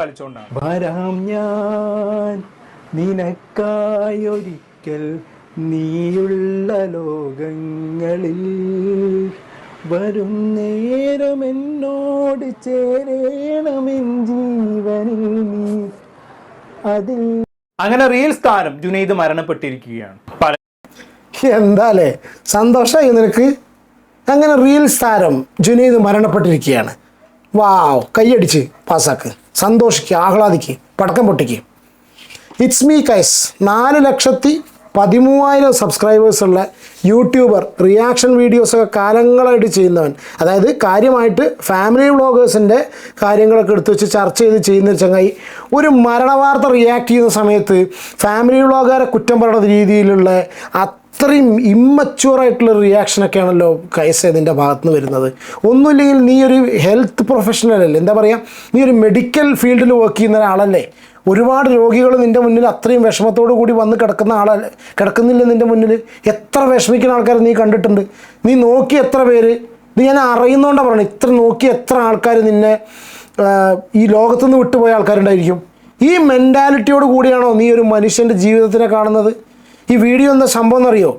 കളിച്ചോണ്ടാണ്. വരാം ഞാൻ. നിനക്കായൊരിക്കൽ നീയുള്ള ലോകങ്ങളിൽ വരും നേരം എന്നോട് ചേരേണമെൻ ജീവനിൽ നീ. അതിൽ അങ്ങനെ റീൽസ് താരം ജുനൈദ് മരണപ്പെട്ടിരിക്കുകയാണ്. എന്താലേ? സന്തോഷമായി നിനക്ക്? അങ്ങനെ റിയൽ താരം ജുനൈദ് മരണപ്പെട്ടിരിക്കുകയാണ്. വാവ് കൈയടിച്ച് പാസ്സാക്ക്. സന്തോഷിക്കുക ആഹ്ലാദിക്കുക പടക്കം പൊട്ടിക്കുക. ഇറ്റ്സ് മീ കൈസ് നാല് ലക്ഷത്തി പതിമൂവായിരം സബ്സ്ക്രൈബേഴ്സുള്ള യൂട്യൂബർ റിയാക്ഷൻ വീഡിയോസൊക്കെ കാലങ്ങളായിട്ട് ചെയ്യുന്നവൻ. അതായത് കാര്യമായിട്ട് ഫാമിലി വ്ളോഗേഴ്സിന്റെ കാര്യങ്ങളൊക്കെ എടുത്തു വെച്ച് ചർച്ച ചെയ്ത് ചെയ്യുന്ന ചങ്ങായി. ഒരു മരണവാർത്ത റിയാക്ട് ചെയ്യുന്ന സമയത്ത് ഫാമിലി വ്ളോഗുകാരെ കുറ്റം പറയുന്ന രീതിയിലുള്ള അത്രയും ഇമ്മച്യൂറായിട്ടുള്ള റിയാക്ഷനൊക്കെയാണല്ലോ കൈസേദിന്റെ ഭാഗത്ത് നിന്ന് വരുന്നത്. ഒന്നുമില്ലെങ്കിൽ നീ ഒരു ഹെൽത്ത് പ്രൊഫഷണൽ അല്ലേ? എന്താ പറയുക നീ ഒരു മെഡിക്കൽ ഫീൽഡിൽ വർക്ക് ചെയ്യുന്ന ഒരാളല്ലേ? ഒരുപാട് രോഗികൾ നിന്റെ മുന്നിൽ അത്രയും വിഷമത്തോടു കൂടി വന്ന് കിടക്കുന്ന ആളെ കിടക്കുന്നില്ല നിന്റെ മുന്നിൽ എത്ര വിഷമിക്കുന്ന ആൾക്കാർ നീ കണ്ടിട്ടുണ്ട്? നീ നോക്കി എത്ര പേര്? ഇത് ഞാൻ അറിയുന്നതുകൊണ്ടാണ് പറയുന്നത് ഇത്ര നോക്കി എത്ര ആൾക്കാർ നിന്നെ ഈ ലോകത്തുനിന്ന് വിട്ടുപോയ ആൾക്കാരുണ്ടായിരിക്കും? ഈ മെന്റാലിറ്റിയോട് കൂടിയാണോ നീ ഒരു മനുഷ്യന്റെ ജീവിതത്തിനെ കാണുന്നത്? ഈ വീഡിയോ എന്താ സംഭവം എന്നറിയോ?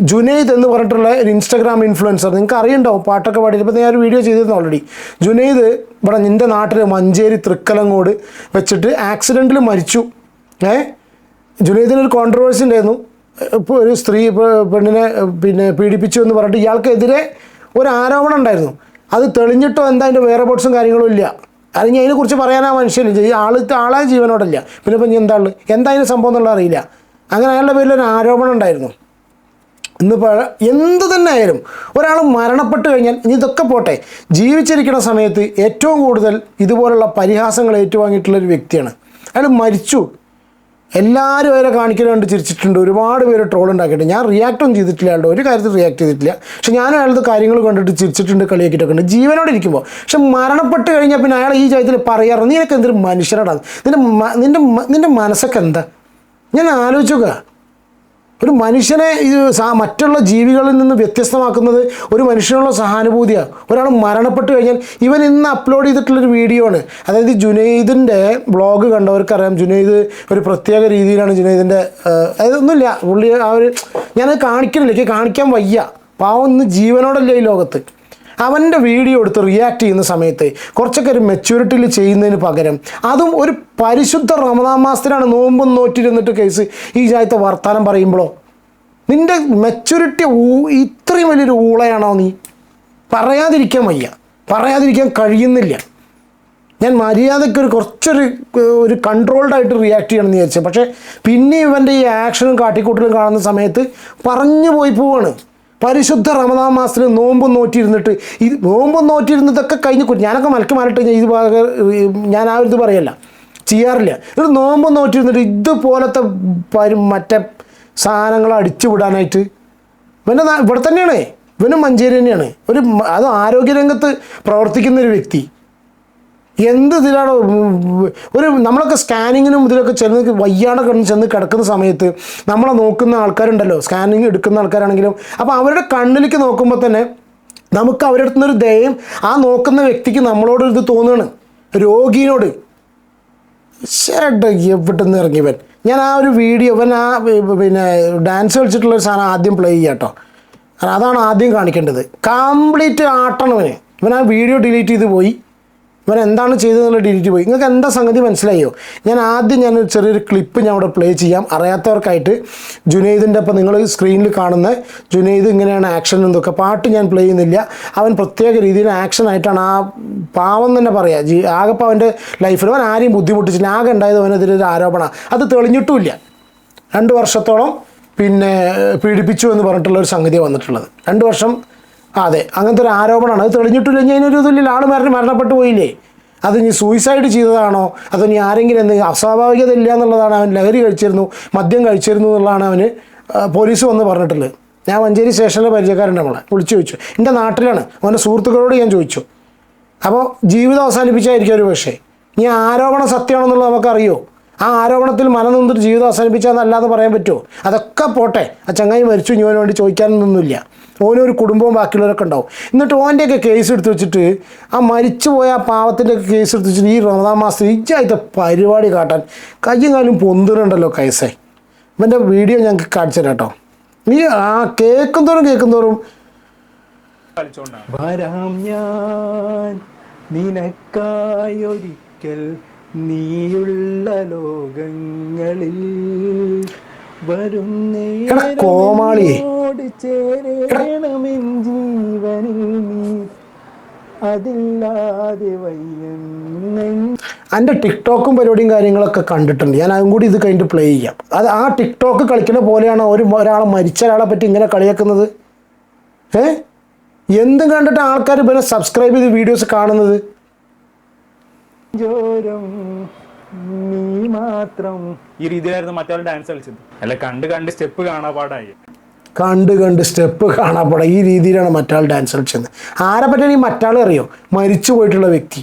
ജുനൈദ് എന്ന് പറഞ്ഞിട്ടുള്ള ഒരു ഇൻസ്റ്റാഗ്രാം ഇൻഫ്ലുവൻസർ നിങ്ങൾക്ക് അറിയണ്ടാവും പാട്ടൊക്കെ പാടിയിട്ട്. ഇപ്പോൾ ഞാൻ ഒരു വീഡിയോ ചെയ്തിരുന്നു ഓൾറെഡി ജുനൈദ് ഇവിടെ നിന്റെ നാട്ടിൽ മഞ്ചേരി തൃക്കലങ്ങോട് വെച്ചിട്ട് ആക്സിഡന്റിൽ മരിച്ചു. ഏ? ജുനൈദിനൊരു കോൺട്രവേഴ്സി ഉണ്ടായിരുന്നു. ഇപ്പോൾ ഒരു സ്ത്രീ പെണ്ണിനെ പിന്നെ പീഡിപ്പിച്ചു എന്ന് പറഞ്ഞിട്ട് ഇയാൾക്കെതിരെ ഒരു ആരോപണം ഉണ്ടായിരുന്നു. അത് തെളിഞ്ഞിട്ടോ എന്താ അതിന്റെ വേറെ ബോട്ട്സും കാര്യങ്ങളും ഇല്ല. അല്ലെങ്കിൽ അതിനെക്കുറിച്ച് പറയാനാ മനുഷ്യനില്ല ഈ ആൾ ആളെ ജീവനോടല്ല. പിന്നെ ഇപ്പം എന്താ ഉള്ളത്? എന്താ അതിന് സംഭവം എന്നുള്ളത് അറിയില്ല. അങ്ങനെ അയാളുടെ പേരിൽ ഒരു ആരോപണം ഉണ്ടായിരുന്നു. ഇന്നിപ്പോൾ എന്ത് തന്നെ ആയാലും ഒരാൾ മരണപ്പെട്ട് കഴിഞ്ഞാൽ ഇനി ഇതൊക്കെ പോട്ടെ. ജീവിച്ചിരിക്കുന്ന സമയത്ത് ഏറ്റവും കൂടുതൽ ഇതുപോലുള്ള പരിഹാസങ്ങൾ ഏറ്റുവാങ്ങിയിട്ടുള്ള ഒരു വ്യക്തിയാണ്. അയാൾ മരിച്ചു. എല്ലാവരും അവരെ കാണിക്കാൻ വേണ്ടി ചിരിച്ചിട്ടുണ്ട്. ഒരുപാട് പേര് ട്രോൾ ഉണ്ടാക്കിയിട്ടുണ്ട്. ഞാൻ റിയാക്ട് ഒന്നും ചെയ്തിട്ടില്ല അയാളുടെ ഒരു കാര്യത്തിൽ റിയാക്ട് ചെയ്തിട്ടില്ല. പക്ഷെ ഞാൻ അയാളുടെ കാര്യങ്ങൾ കണ്ടിട്ട് ചിരിച്ചിട്ടുണ്ട് കളിയാക്കിയിട്ടൊക്കെ ഉണ്ട്. ജീവനോടെ ഇരിക്കുമ്പോൾ പക്ഷെ മരണപ്പെട്ട് കഴിഞ്ഞാൽ പിന്നെ അയാൾ ഈ ജീവിതത്തിൽ പറയാറ് നിനക്ക് എന്തൊരു മനുഷ്യനാണ് നിന്റെ നിന്റെ നിന്റെ മനസ്സൊക്കെ എന്താ? ഞാൻ ആലോചിക്കുക ഒരു മനുഷ്യനെ ഇത് മറ്റുള്ള ജീവികളിൽ നിന്ന് വ്യത്യസ്തമാക്കുന്നത് ഒരു മനുഷ്യനുള്ള സഹാനുഭൂതിയാണ് ഒരാൾ മരണപ്പെട്ട് കഴിഞ്ഞാൽ ഇവൻ ഇന്ന് അപ്ലോഡ് ചെയ്തിട്ടുള്ളൊരു വീഡിയോ ആണ്. അതായത് ജുനൈദിന്റെ ബ്ലോഗ് കണ്ടവർക്കറിയാം. ജുനൈദ് ഒരു പ്രത്യേക രീതിയിലാണ് ജുനൈദിന്റെ അതായത് ഒന്നുമില്ല. പുള്ളി ആ ഒരു ഞാനത് കാണിക്കണില്ല. എനിക്ക് കാണിക്കാൻ വയ്യ. പാവം ഇന്ന് ജീവനോടല്ലേ ഈ ലോകത്ത്? അവന്റെ വീഡിയോ എടുത്ത് റിയാക്ട് ചെയ്യുന്ന സമയത്ത് കുറച്ചൊക്കെ ഒരു മെച്യൂരിറ്റിയിൽ ചെയ്യുന്നതിന് പകരം അതും ഒരു പരിശുദ്ധ റമദാൻ മാസത്തിലാണ് നോമ്പും നോറ്റിരുന്നിട്ട് കേസ് ഈ ചായത്തെ വർത്താനം പറയുമ്പോഴോ നിന്റെ മെച്യൂരിറ്റി ഇത്രയും വലിയൊരു ഊളയാണോ നീ? പറയാതിരിക്കാൻ വയ്യ. പറയാതിരിക്കാൻ കഴിയുന്നില്ല. ഞാൻ മര്യാദയ്ക്ക് ഒരു കുറച്ചൊരു ഒരു കൺട്രോൾഡ് ആയിട്ട് റിയാക്ട് ചെയ്യണമെന്ന് വിചാരിച്ചത് പക്ഷേ പിന്നെ ഇവന്റെ ഈ ആക്ഷനും കാട്ടിക്കൂട്ടലും കാണുന്ന സമയത്ത് പറഞ്ഞു പോയി പോവാണ്. പരിശുദ്ധ റമദാൻ മാസത്തിൽ നോമ്പ് നോറ്റിരുന്നിട്ട് ഇത് നോമ്പ് നോറ്റിരുന്നതൊക്കെ കഴിഞ്ഞ് ഞാനൊക്കെ മലക്ക് മാറിട്ട് ഇത് ഞാൻ ആ ഒരു ഇത് പറയല്ല. ചെയ്യാറില്ല. ഇത് നോമ്പ് നോറ്റിരുന്നിട്ട് ഇതുപോലത്തെ മറ്റേ സാധനങ്ങൾ അടിച്ചു വിടാനായിട്ട് ഇവന്റെ ഇവിടെ തന്നെയാണ്. ഇവനും മഞ്ചേരി തന്നെയാണ്. ഒരു അത് ആരോഗ്യരംഗത്ത് പ്രവർത്തിക്കുന്ന ഒരു വ്യക്തി. എന്ത് ഇതിലാണ്? ഒരു നമ്മളൊക്കെ സ്കാനിങ്ങിനും ഇതിലൊക്കെ ചെന്ന് വയ്യാണ്ട് കിടന്ന് ചെന്ന് കിടക്കുന്ന സമയത്ത് നമ്മളെ നോക്കുന്ന ആൾക്കാരുണ്ടല്ലോ സ്കാനിങ് എടുക്കുന്ന ആൾക്കാരാണെങ്കിലും. അപ്പോൾ അവരുടെ കണ്ണിലേക്ക് നോക്കുമ്പോൾ തന്നെ നമുക്ക് അവരുടെ നിന്നൊരു ദയം ആ നോക്കുന്ന വ്യക്തിക്ക് നമ്മളോട് ഇത് തോന്നുകയാണ് രോഗിയോട് ചേട്ട എവിടെ ഇറങ്ങിയവൻ? ഞാൻ ആ ഒരു വീഡിയോ ഇവൻ ആ പിന്നെ ഡാൻസ് കളിച്ചിട്ടുള്ള ഒരു സാധനം ആദ്യം പ്ലേ ചെയ്യാം കേട്ടോ. അതാണ് ആദ്യം കാണിക്കേണ്ടത്. കംപ്ലീറ്റ് ആട്ടണവന്. ഇവൻ ആ വീഡിയോ ഡിലീറ്റ് ചെയ്ത് പോയി. ഇവൻ എന്താണ് ചെയ്തതെന്നുള്ള ഡിലീറ്റ് പോയി. നിങ്ങൾക്ക് എന്താ സംഗതി മനസ്സിലായോ? ഞാൻ ആദ്യം ഞാൻ ചെറിയൊരു ക്ലിപ്പ് ഞാൻ അവിടെ പ്ലേ ചെയ്യാം. അറിയാത്തവർക്കായിട്ട് ജുനൈദിന്റെ അപ്പം നിങ്ങൾ സ്ക്രീനിൽ കാണുന്ന ജുനൈദ് ഇങ്ങനെയാണ് ആക്ഷൻ എന്നൊക്കെ പാട്ട് ഞാൻ പ്ലേ ചെയ്യുന്നില്ല. അവൻ പ്രത്യേക രീതിയിൽ ആക്ഷൻ ആയിട്ടാണ് ആ പാവം തന്നെ പറയാം. ജീ ആകെപ്പോൾ അവന്റെ ലൈഫിൽ അവൻ ആരെയും ബുദ്ധിമുട്ടിച്ചില്ല. ആകെ ഉണ്ടായത് അവനെതിരെ ഒരു ആരോപണമാണ് അത് തെളിഞ്ഞിട്ടുമില്ല. രണ്ട് വർഷത്തോളം പിന്നെ പീഡിപ്പിച്ചു എന്ന് പറഞ്ഞിട്ടുള്ള ഒരു സംഗതിയാണ് വന്നിട്ടുള്ളത്. രണ്ട് വർഷം അതെ അങ്ങനത്തെ ഒരു ആരോപണമാണ്. അത് തെളിഞ്ഞിട്ടില്ലെങ്കിൽ അതിനൊരു ഇതില്ല ആൾ മരണം മരണപ്പെട്ടു പോയില്ലേ? അത് ഇനി സൂയിസൈഡ് ചെയ്തതാണോ? അതോ ഇനി ആരെങ്കിലും എന്തെങ്കിലും അസ്വാഭാവികത ഇല്ല എന്നുള്ളതാണ് അവൻ ലഹരി കഴിച്ചിരുന്നു മദ്യം കഴിച്ചിരുന്നു എന്നുള്ളതാണ് അവന് പോലീസ് വന്ന് പറഞ്ഞിട്ടുള്ളത്. ഞാൻ മഞ്ചേരി സ്റ്റേഷനിലെ പരിചയക്കാരുണ്ട് നമ്മളെ വിളിച്ചു ചോദിച്ചു. എന്റെ നാട്ടിലാണ്. അവന്റെ സുഹൃത്തുക്കളോട് ഞാൻ ചോദിച്ചു. അപ്പോൾ ജീവിതം അവസാനിപ്പിച്ചായിരിക്കും ഒരു പക്ഷേ. ഇനി ആരോപണം സത്യമാണെന്നുള്ളത് നമുക്കറിയോ? ആ ആരോപണത്തിൽ മനനൊന്നിട്ട് ജീവിതം അവസാനിപ്പിച്ചാന്നല്ലാതെ പറയാൻ പറ്റുമോ? അതൊക്കെ പോട്ടെ. ആ ചങ്ങായി മരിച്ചു ഇനി വേണ്ടി ചോദിക്കാനൊന്നുമില്ല. ഓനൊരു കുടുംബവും ബാക്കിയുള്ളവരൊക്കെ ഉണ്ടാവും. എന്നിട്ട് ഓന്റെയൊക്കെ കേസ് എടുത്ത് വെച്ചിട്ട് ആ മരിച്ചു പോയ ആ പാവത്തിന്റെ ഒക്കെ കേസ് എടുത്ത് വെച്ചിട്ട് ഈ റമദാൻ മാസത്തിൽ ഇജ്ജായിട്ട് പരിപാടി കാട്ടാൻ കയ്യും കാലും പൊന്തിനുണ്ടല്ലോ കൈസേ. ഇവന്റെ വീഡിയോ ഞങ്ങൾക്ക് കാണിച്ചു തരാം കേട്ടോ. നീ ആ കേൾക്കും തോറും കേൾക്കും തോറും കളിച്ചോണ്ടാണ് വരാം ഞാൻ. നിനക്കായൊരിക്കൽ നീയുള്ള ലോകങ്ങളിൽ വരും എടാ കോമാളിയെ. നേരമോട് ചേരണമെൻ ജീവനിൽ നീ അതില്ലാതെ വയ്യെന്നെൻ. എന്റെ ടിക്ടോക്കും പരിപാടിയും കാര്യങ്ങളൊക്കെ കണ്ടിട്ടുണ്ട്. ഞാൻ അതും കൂടി ഇത് കഴിഞ്ഞിട്ട് പ്ലേ ചെയ്യാം. അത് ആ ടിക്ടോക്ക് കളിക്കുന്ന പോലെയാണ് ഒരു ഒരാളെ മരിച്ച ഒരാളെ പറ്റി ഇങ്ങനെ കളിയാക്കുന്നത്? ഏ? എന്തും കണ്ടിട്ട് ആൾക്കാർ പിന്നെ സബ്സ്ക്രൈബ് ചെയ്ത് വീഡിയോസ് കാണുന്നത്? ജോരം നീ മാത്രം. ഈ രീതിയിലായിരുന്നു മറ്റൊരാൾ ഡാൻസ് കളിച്ചത്. അല്ല കണ്ട് കണ്ട് സ്റ്റെപ്പ് കാണാപാടായി കണ്ട് കണ്ട് സ്റ്റെപ്പ് കാണാപ്പാടെ ഈ രീതിയിലാണ് മറ്റാൾ ഡാൻസ് കളിച്ചത്. ആരെ പറ്റിയാണ് ഈ മറ്റാൾ അറിയോ? മരിച്ചു പോയിട്ടുള്ള വ്യക്തി.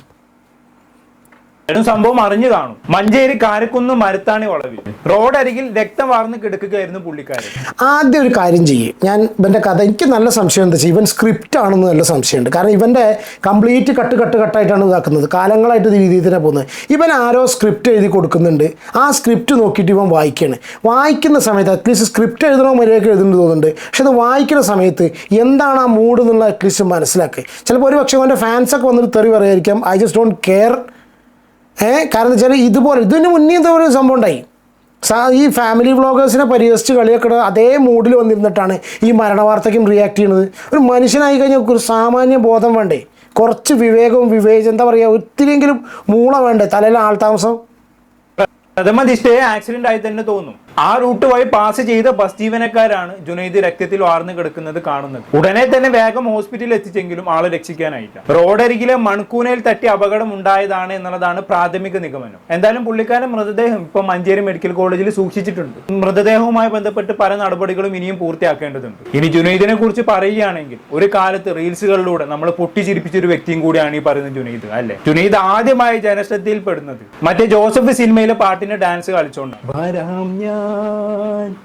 ഏതും സംഭവം അറിഞ്ഞു കാണും. മഞ്ചേരി കാരക്കുന്ന് മരത്താണി വളവിൽ. റോഡരികിൽ രക്തം വാർന്ന് കിടക്കുകയായിരുന്നു പുള്ളിക്കാരൻ. ആദ്യം ഒരു കാര്യം ചെയ്യും. ഞാൻ ഇവന്റെ കഥ എനിക്ക് നല്ല സംശയം എന്താ ഇവൻ സ്ക്രിപ്റ്റ് ആണെന്ന് നല്ല സംശയമുണ്ട്. കാരണം ഇവന്റെ കംപ്ലീറ്റ് കട്ട് കട്ട് കട്ടായിട്ടാണ് ഇതാക്കുന്നത്. കാലങ്ങളായിട്ട് രീതിയിൽ തന്നെ പോകുന്നത്. ഇവൻ ആരോ സ്ക്രിപ്റ്റ് എഴുതി കൊടുക്കുന്നുണ്ട്. ആ സ്ക്രിപ്റ്റ് നോക്കിയിട്ട് ഇവൻ വായിക്കുകയാണ് വായിക്കുന്ന സമയത്ത് അറ്റ്ലീസ്റ്റ് സ്ക്രിപ്റ്റ് എഴുതണോ മര്യാദയ്ക്ക് എഴുതുന്നുണ്ട് തോന്നുന്നുണ്ട്. പക്ഷെ അത് വായിക്കുന്ന സമയത്ത് എന്താണ് ആ മൂഡ് എന്നുള്ള അറ്റ്ലീസ്റ്റ് മനസ്സിലാക്കുക ചിലപ്പോൾ ഒരു പക്ഷേ അവന്റെ ഫാൻസൊക്കെ വന്നിട്ട് തെറി പറയായിരിക്കാം ഐ ജസ്റ്റ് ഡോണ്ട് കെയർ ഏ കാരണം വെച്ചാൽ ഇതുപോലെ ഇതിന് മുന്നേ എന്തോ ഒരു സംഭവം ഉണ്ടായി. ഈ ഫാമിലി വ്ളോഗേഴ്സിനെ പരിഹസിച്ച് കളിയാക്കണ അതേ മൂഡിൽ വന്നിരുന്നിട്ടാണ് ഈ മരണ വാർത്തയ്ക്കും റിയാക്ട് ചെയ്യുന്നത് ഒരു മനുഷ്യനായി കഴിഞ്ഞാൽ ഒരു സാമാന്യ ബോധം വേണ്ടേ? കുറച്ച് വിവേകവും വിവേചനം എന്താ പറയുക ഒത്തിരിയെങ്കിലും മൂള വേണ്ടേ? തലയിൽ ആൾതാമസം താമസം? ആക്സിഡന്റ് ആയി തന്നെ തോന്നും. ആ റൂട്ട് വഴി പാസ് ചെയ്ത ബസ് ജീവനക്കാരാണ് ജുനൈദ് രക്തത്തിൽ വാർന്നു കിടക്കുന്നത് കാണുന്നത്. ഉടനെ തന്നെ വേഗം ഹോസ്പിറ്റലിൽ എത്തിച്ചെങ്കിലും ആളെ രക്ഷിക്കാനായില്ല. റോഡരികിലെ മൺകൂനയിൽ തട്ടി അപകടം ഉണ്ടായതാണ് എന്നുള്ളതാണ് പ്രാഥമിക നിഗമനം. എന്തായാലും പുള്ളിക്കാരൻ മൃതദേഹം ഇപ്പൊ മഞ്ചേരി മെഡിക്കൽ കോളേജിൽ സൂക്ഷിച്ചിട്ടുണ്ട്. മൃതദേഹവുമായി ബന്ധപ്പെട്ട് പല നടപടികളും ഇനിയും പൂർത്തിയാക്കേണ്ടതുണ്ട്. ഇനി ജുനൈദിനെ കുറിച്ച് പറയുകയാണെങ്കിൽ ഒരു കാലത്ത് റീൽസുകളിലൂടെ നമ്മൾ പൊട്ടിച്ചിരിപ്പിച്ച ഒരു വ്യക്തിയും കൂടിയാണ് ഈ പറയുന്നത് ജുനൈദ് അല്ലെ? ജുനൈദ് ആദ്യമായി ജനശ്രദ്ധയിൽപ്പെടുന്നത്. മറ്റേ ജോസഫ് സിനിമയിലെ പാട്ടിന്റെ ഡാൻസ് കളിച്ചോണ്ടാണ്. ഞാൻ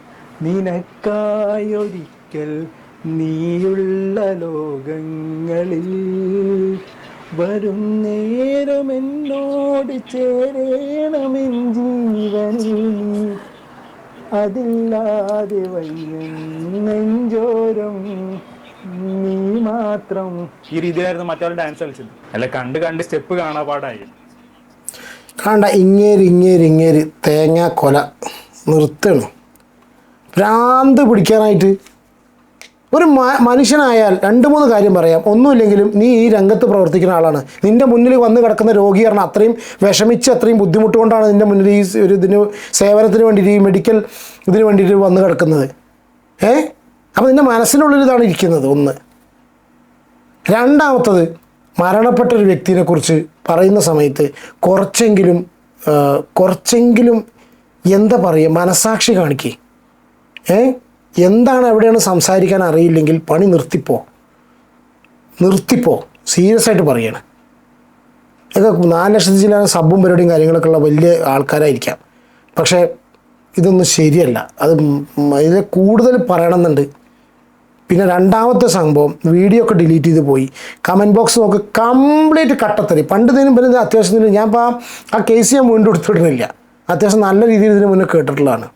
നിനക്കായൊരിക്കൽ നീയുള്ള ലോകങ്ങളിൽ വരും നേരം എന്നോട് ചേരണമെൻ ജീവനിൽ. അതില്ലാതെ അതില്ലാതെ നെഞ്ചോരം നീ മാത്രം. ഈ രീതിയിലായിരുന്നു മറ്റൊരു ഡാൻസ് കളിച്ചത്. അല്ല കണ്ട് കണ്ട് സ്റ്റെപ്പ് കാണാപാടായി. കണ്ട ഇങ്ങേരി ഇങ്ങേരി ഇങ്ങേരി തേങ്ങ കൊല നിർത്തണം. ഭ്രാന്ത് പിടിക്കാനായിട്ട്. ഒരു മനുഷ്യനായാൽ രണ്ട് മൂന്ന് കാര്യം പറയാം. ഒന്നുമില്ലെങ്കിലും നീ ഈ രംഗത്ത് പ്രവർത്തിക്കുന്ന ആളാണ്. നിന്റെ മുന്നിൽ വന്ന് കിടക്കുന്ന രോഗി അത്രയും വിഷമിച്ച് അത്രയും ബുദ്ധിമുട്ടുകൊണ്ടാണ് നിന്റെ മുന്നിൽ ഈ ഒരു ഇതിന് സേവനത്തിന് വേണ്ടിയിട്ട് ഈ മെഡിക്കൽ ഇതിന് വേണ്ടിയിട്ട് വന്ന് കിടക്കുന്നത്. ഏ? അപ്പോൾ നിന്റെ മനസ്സിനുള്ളിൽ ഇതാണ് ഇരിക്കുന്നത് ഒന്ന്. രണ്ടാമത്തത് മരണപ്പെട്ട ഒരു വ്യക്തിനെക്കുറിച്ച് പറയുന്ന സമയത്ത് കുറച്ചെങ്കിലും കുറച്ചെങ്കിലും എന്താ പറയുക? മനസാക്ഷി കാണിക്കേ. ഏ? എന്താണ് എവിടെയാണ് സംസാരിക്കാൻ അറിയില്ലെങ്കിൽ പണി നിർത്തിപ്പോ. നിർത്തിപ്പോ. സീരിയസ് ആയിട്ട് പറയാണ്. ഇതൊക്കെ നാല് ലക്ഷത്തി ചില സബും പരിപാടിയും കാര്യങ്ങളൊക്കെ ഉള്ള വലിയ ആൾക്കാരായിരിക്കാം. പക്ഷേ ഇതൊന്നും ശരിയല്ല. അത് ഇതിൽ ഇത് കൂടുതൽ പറയണമെന്നുണ്ട്. പിന്നെ രണ്ടാമത്തെ സംഭവം വീഡിയോ ഒക്കെ ഡിലീറ്റ് ചെയ്ത് പോയി. കമന്റ് ബോക്സ് നോക്ക് കംപ്ലീറ്റ് കട്ടത്തറി പണ്ട് ഇതിനും പിന്നെ ഇത് അത്യാവശ്യത്തിന് ഞാൻ ഇപ്പോൾ ആ കേസ് ഞാൻ വീണ്ടും എടുത്തിടുന്നില്ല. അത്യാവശ്യം നല്ല രീതിയിൽ ഇതിന് മുന്നേ കേട്ടിട്ടുള്ളതാണ്.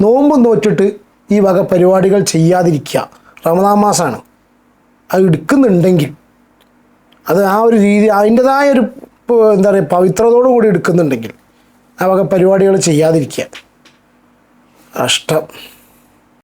നോമ്പ് നോറ്റിട്ട് ഈ വക പരിപാടികൾ ചെയ്യാതിരിക്കുക. റമദാൻ മാസമാണ് അത് എടുക്കുന്നുണ്ടെങ്കിൽ അത് ആ ഒരു രീതി അതിന്റെതായ ഒരു എന്താ പറയുക പവിത്രതയോടു കൂടി എടുക്കുന്നുണ്ടെങ്കിൽ ആ വക പരിപാടികൾ ചെയ്യാതിരിക്കുക. കഷ്ടം.